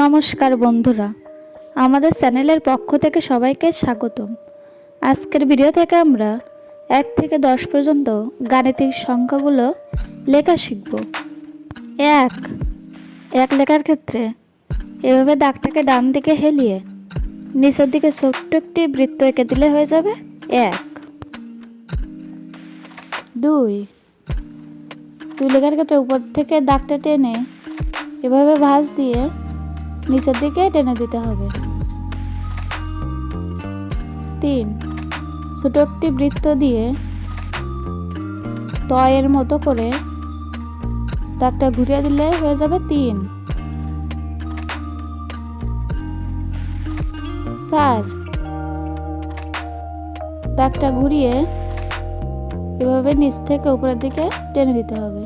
নমস্কার বন্ধুরা, আমাদের চ্যানেলের পক্ষ থেকে সবাইকে স্বাগতম। আজকের ভিডিও থেকে আমরা এক থেকে দশ পর্যন্ত গাণিতিক সংখ্যাগুলো লেখা শিখব। এক এক লেখার ক্ষেত্রে এভাবে দাগটাকে ডান দিকে হেলিয়ে নিচের দিকে ছোট্ট একটি বৃত্ত এঁকে দিলে হয়ে যাবে এক। দুই দুই লেখার ক্ষেত্রে উপর থেকে দাগটা টেনে এভাবে ভাঁজ দিয়ে নিচের দিকে টেনে দিতে হবে। তিন, ছোট একটি বৃত্ত দিয়ে তয়ের মতো করে দাগটা ঘুরিয়ে দিলে হয়ে যাবে তিন। চার, দাগটা ঘুরিয়ে এভাবে নিচ থেকে উপরের দিকে টেনে দিতে হবে।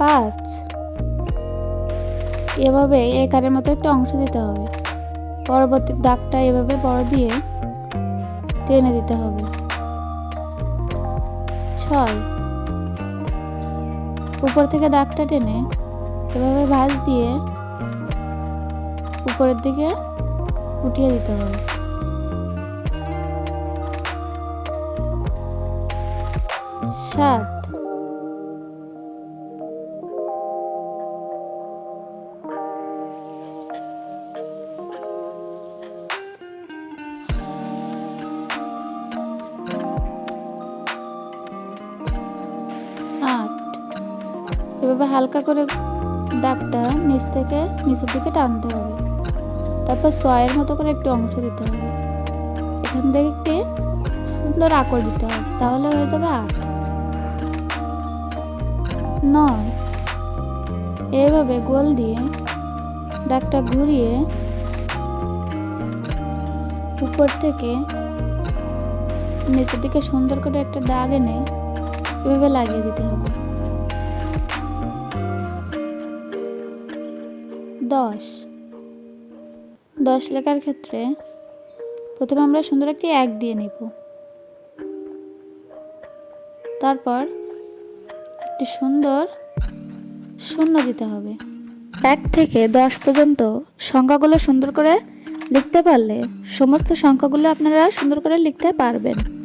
পাঁচ এভাবে একারের মতো একটা অংশ দিতে হবে। পরবর্তী দাগটা এভাবে বড় দিয়ে টেনে দিতে হবে। ছয়। উপর থেকে দাগটা টেনে এভাবে ভাঁজ দিয়ে উপরের দিকে উঠিয়ে দিতে হবে। সাত। এভাবে হালকা করে দাগটা নিচ থেকে, নিচের দিকে টানতে হবে। তারপর সয়ের মতো করে একটু অংশ দিতে হবে। এখান থেকে একটি সুন্দর আকর দিতে হবে, তাহলে হয়ে যাবে আট। নয়। এইভাবে গোল দিয়ে দাগটা ঘুরিয়ে উপর থেকে নিচের দিকে সুন্দর করে একটা দাগ এনে এভাবে লাগিয়ে দিতে হবে। দশ। দশ লেখার ক্ষেত্রে প্রথমে আমরা সুন্দর একটি এক দিয়ে নিব। তারপর একটি সুন্দর শূন্য দিতে হবে। এক থেকে দশ পর্যন্ত সংখ্যাগুলো সুন্দর করে লিখতে পারলে সমস্ত সংখ্যাগুলো আপনারা সুন্দর করে লিখতে পারবেন।